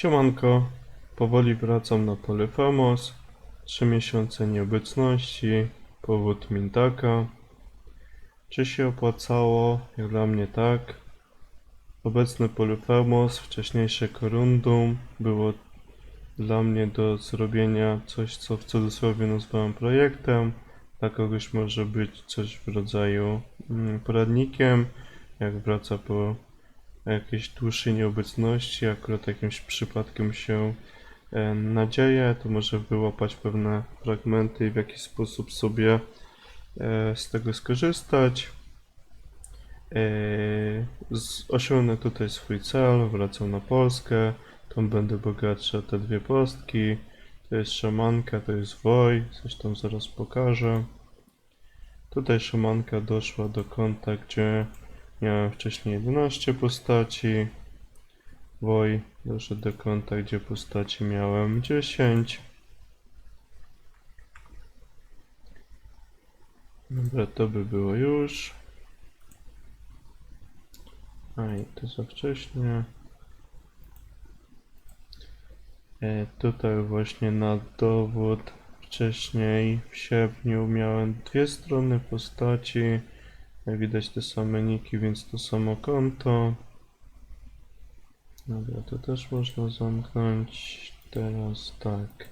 Siemanko, powoli wracam na Polyfamos. Trzy miesiące nieobecności, powód Mintaka. Czy się opłacało? Jak dla mnie tak. Obecny Polyfamos, wcześniejsze Corundum było dla mnie do zrobienia coś, co w cudzysłowie nazwałem projektem. Dla kogoś może być coś w rodzaju mm, poradnikiem, jak wraca po jakiejś dłuższej nieobecności, akurat jakimś przypadkiem się e, nadzieje, to może wyłapać pewne fragmenty i w jakiś sposób sobie e, z tego skorzystać. E, Osiągnę tutaj swój cel, wracam na Polskę, tam będę bogatszy te dwie postki. To jest szamanka, to jest woj, coś tam zaraz pokażę. Tutaj szamanka doszła do konta, gdzie Miałem wcześniej 11 postaci. Woj doszedł do konta, gdzie postaci miałem 10. Dobra, to by było już. A i to za wcześnie. E, tutaj właśnie na dowód wcześniej w sierpniu miałem dwie strony postaci. Jak widać te same niki, więc to samo konto. Dobra, to też można zamknąć. Teraz tak.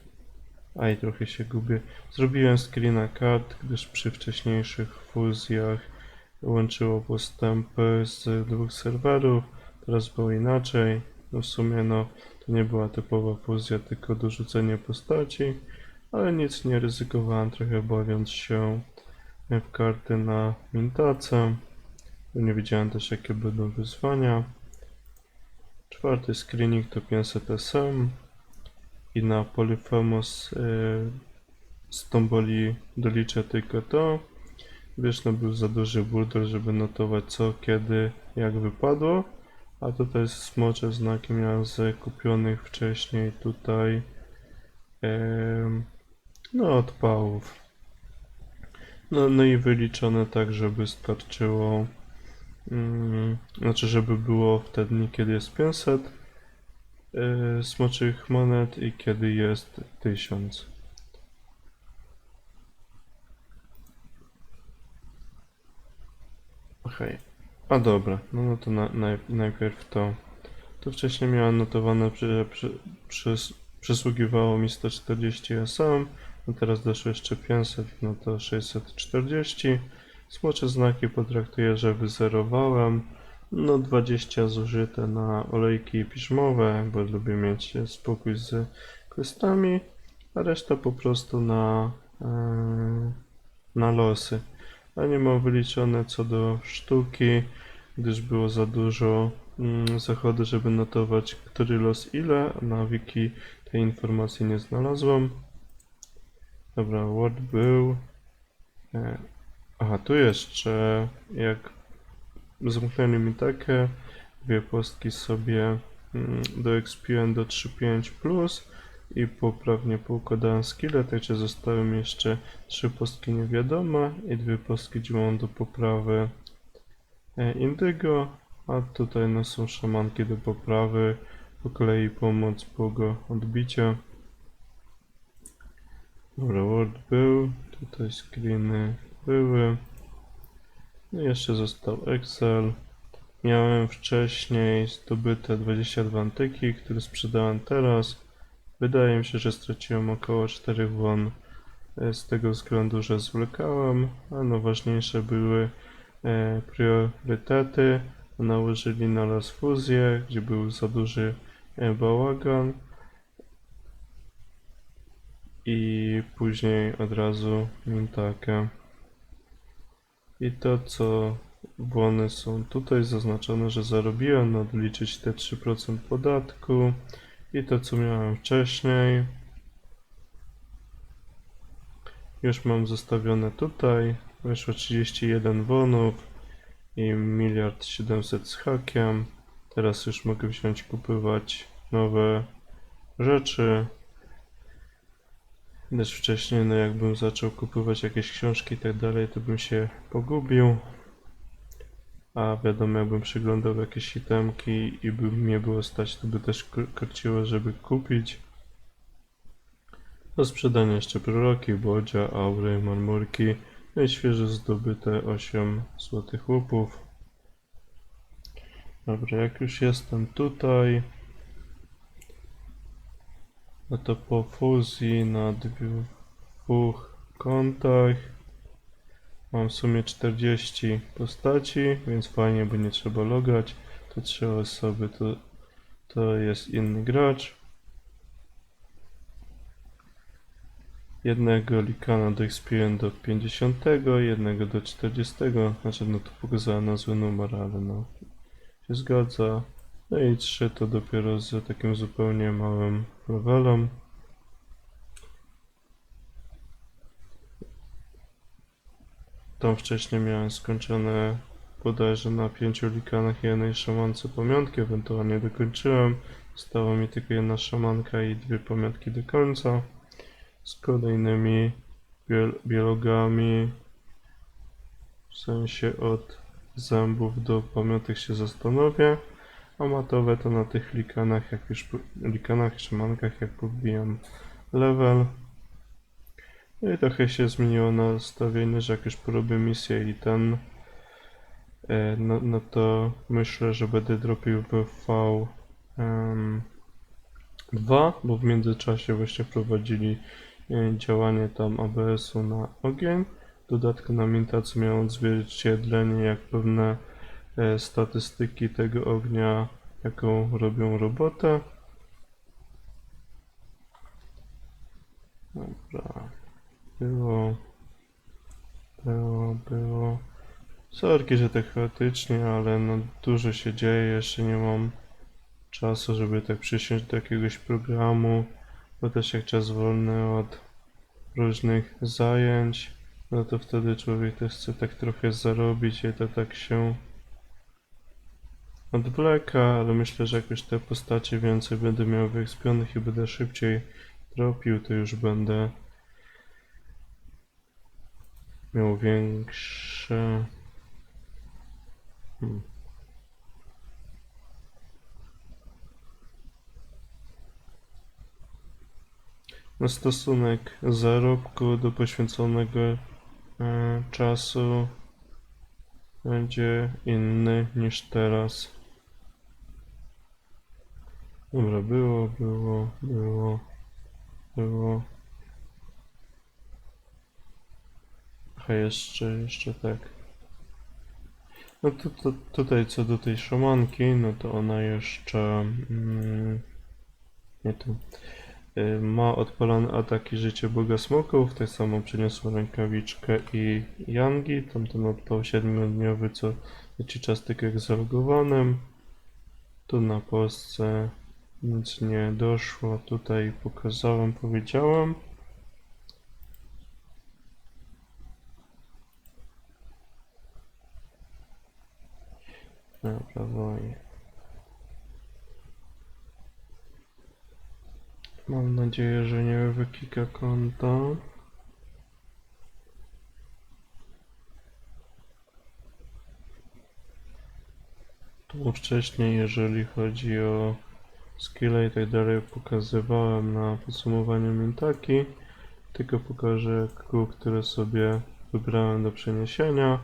A i trochę się gubię. Zrobiłem screena kart, gdyż przy wcześniejszych fuzjach łączyło postępy z dwóch serwerów. Teraz było inaczej. No w sumie no, to nie była typowa fuzja, tylko dorzucenie postaci. Ale nic nie ryzykowałem, trochę bawiąc się w karty na Mintace. Nie wiedziałem też jakie będą wyzwania. Czwarty screening to 500 SM i na Polyphemos y, z tomboli doliczę tylko to. Wiesz, no był za duży burdel, żeby notować co, kiedy, jak wypadło. A tutaj smocze znaki miałem z kupionych wcześniej tutaj em, no odpałów. No, no i wyliczone tak, żeby starczyło. Mm, znaczy, żeby było w te dni, kiedy jest 500 yy, smoczych monet i kiedy jest 1000. Okej. A dobra, no, no to na, naj, najpierw to. To wcześniej miałem notowane, że przy, przys, przysługiwało mi 140 SM. No teraz doszło jeszcze 500, no to 640. Smocze znaki potraktuję, że wyzerowałem. No 20 zużyte na olejki piżmowe, bo lubię mieć spokój z questami, a reszta po prostu na, e, na losy. A nie mam wyliczone co do sztuki, gdyż było za dużo mm, zachodu, żeby notować który los ile. Na wiki tej informacji nie znalazłem. Dobra, Word był. E, Aha, tu jeszcze jak zamknęli mi takie dwie postki sobie mm, doekspiłem do 3.5 plus i poprawnie poukładałem skille, także zostały mi jeszcze trzy postki niewiadome i dwie postki, gdzie mam do poprawy e, indygo, a tutaj no są szamanki do poprawy, po kolei pomoc Bogo odbicia. Dobra, był, tutaj screeny były. No jeszcze został Excel. Miałem wcześniej zdobyte 22 antyki, które sprzedałem teraz. Wydaje mi się, że straciłem około 4 won e, z tego względu, że zwlekałem, a no ważniejsze były e, priorytety. Nałożyli na las fuzję, gdzie był za duży e, bałagan i później od razu mintakę. I to co błony są tutaj zaznaczone, że zarobiłem, odliczyć te 3% podatku i to co miałem wcześniej. Już mam zostawione tutaj, wyszło 31 wonów i miliard 700 z hakiem. Teraz już mogę wziąć kupować nowe rzeczy. Też wcześniej, no jakbym zaczął kupować jakieś książki i tak dalej, to bym się pogubił. A wiadomo, jakbym przeglądał jakieś itemki i by mnie było stać, to by też korciło, żeby kupić. Do sprzedania jeszcze proroki, bodzia, aury, marmurki, no i świeżo zdobyte 8 złotych łupów. Dobra, jak już jestem tutaj, no to po fuzji na dwóch kontach mam w sumie 40 postaci, więc fajnie, bo nie trzeba logać. To trzy osoby to, to jest inny gracz. Jednego likana doexpiłem do 50, jednego do 40, znaczy no to pokazała na zły numer, ale no się zgadza. No i trzy to dopiero z takim zupełnie małym levelem. Tam wcześniej miałem skończone bodajże na pięciu likanach i jednej szamance pamiątki, ewentualnie dokończyłem. Została mi tylko jedna szamanka i dwie pamiątki do końca. Z kolejnymi biol biologami, w sensie od zębów do pamiątek się zastanowię. A matowe to na tych likanach, jak już likanach, szymankach, jak pobijam level. No i trochę się zmieniło nastawienie, że jak już porobię misję i ten, e, no, no to myślę, że będę dropił BV em, 2, bo w międzyczasie właśnie wprowadzili e, działanie tam ABS-u na ogień. W dodatku na mintacy miało odzwierciedlenie, jak pewne statystyki tego ognia, jaką robią robotę. Dobra. Było. Było, było. Sorki, że tak chaotycznie, ale no dużo się dzieje, jeszcze nie mam czasu, żeby tak przysiąść do jakiegoś programu, bo też jak czas wolny od różnych zajęć, no to wtedy człowiek też chce tak trochę zarobić i to tak się odwleka, ale myślę, że jak już te postacie więcej będę miał wyekspionych i będę szybciej tropił, to już będę miał większe... Hmm. No stosunek zarobku do poświęconego e, czasu będzie inny niż teraz. Dobra, było, było, było, było. A jeszcze, jeszcze tak. No to, to tutaj co do tej szamanki, no to ona jeszcze mm, nie tu. Y, Ma odpalane ataki życie Boga Smoków, tak samo przyniosła rękawiczkę i Yangi, tamten odpał 7-dniowy, co leci czas tylko jak. Tu na Polsce nic nie doszło, tutaj pokazałem, powiedziałem. Dobra, woj. Mam nadzieję, że nie wykika konta. Tu wcześniej, jeżeli chodzi o skille i tak dalej, pokazywałem na podsumowaniu Mintaki. Tylko pokażę kół, które sobie wybrałem do przeniesienia.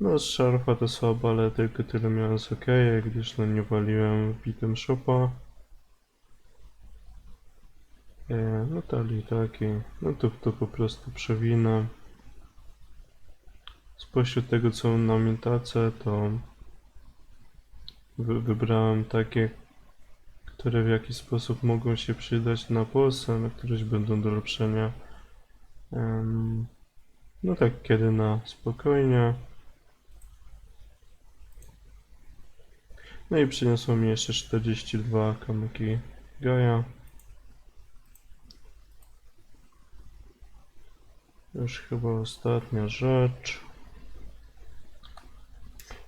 No z szarfa to słabo, ale tylko tyle miałem z OK, gdyż no nie waliłem w item shopa. E, No tali taki, no to, to po prostu przewinę. Spośród tego co na mintace to wy, wybrałem takie, które w jakiś sposób mogą się przydać na Polsce, na któreś będą do lepszenia. No tak kiedy na spokojnie. No i przyniosło mi jeszcze 42 kamyki Gaia. Już chyba ostatnia rzecz.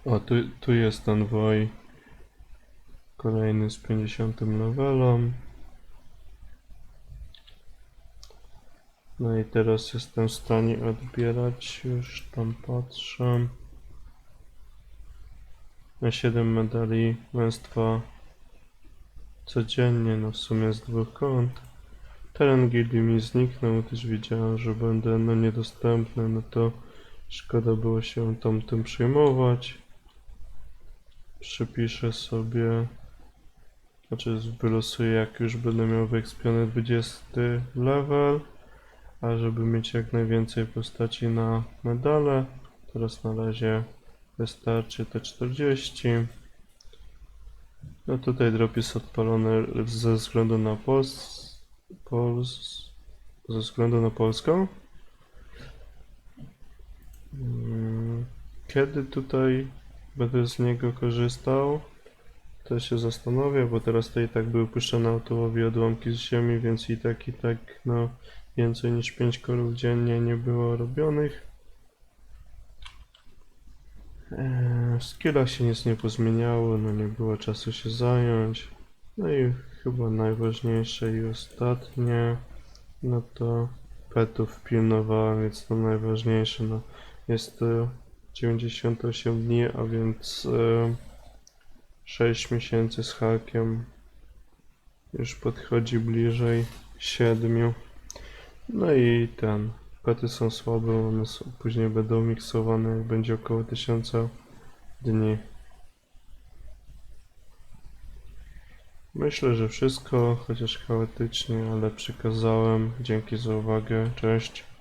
O, tu, tu jest ten woj. Kolejny z 50 levelem. No i teraz jestem w stanie odbierać, już tam patrzę. na 7 medali męstwa codziennie, no w sumie z dwóch kont. Teren gildii mi zniknął, też widziałem, że będę no niedostępny, no to szkoda było się tam tym przejmować. Przypiszę sobie, znaczy wylosuję jak już będę miał wyekspiony 20 level, a żeby mieć jak najwięcej postaci na medale, teraz na razie wystarczy te 40. No tutaj drop jest odpalony ze względu na Pols... Pols... ze względu na Polską. Mm, Kiedy tutaj będę z niego korzystał? To się zastanowię, bo teraz to i tak były puszczane autołowi odłamki z ziemi, więc i tak i tak no więcej niż 5 korów dziennie nie było robionych. Eee, W skillach się nic nie pozmieniało, no nie było czasu się zająć. No i chyba najważniejsze i ostatnie, no to petów pilnowałem, więc to najważniejsze, no jest to 98 dni, a więc e, 6 miesięcy z hakiem. Już podchodzi bliżej 7. No i ten. Pety są słabe, one są, później będą miksowane, jak będzie około 1000 dni. Myślę, że wszystko, chociaż chaotycznie, ale przekazałem. Dzięki za uwagę. Cześć.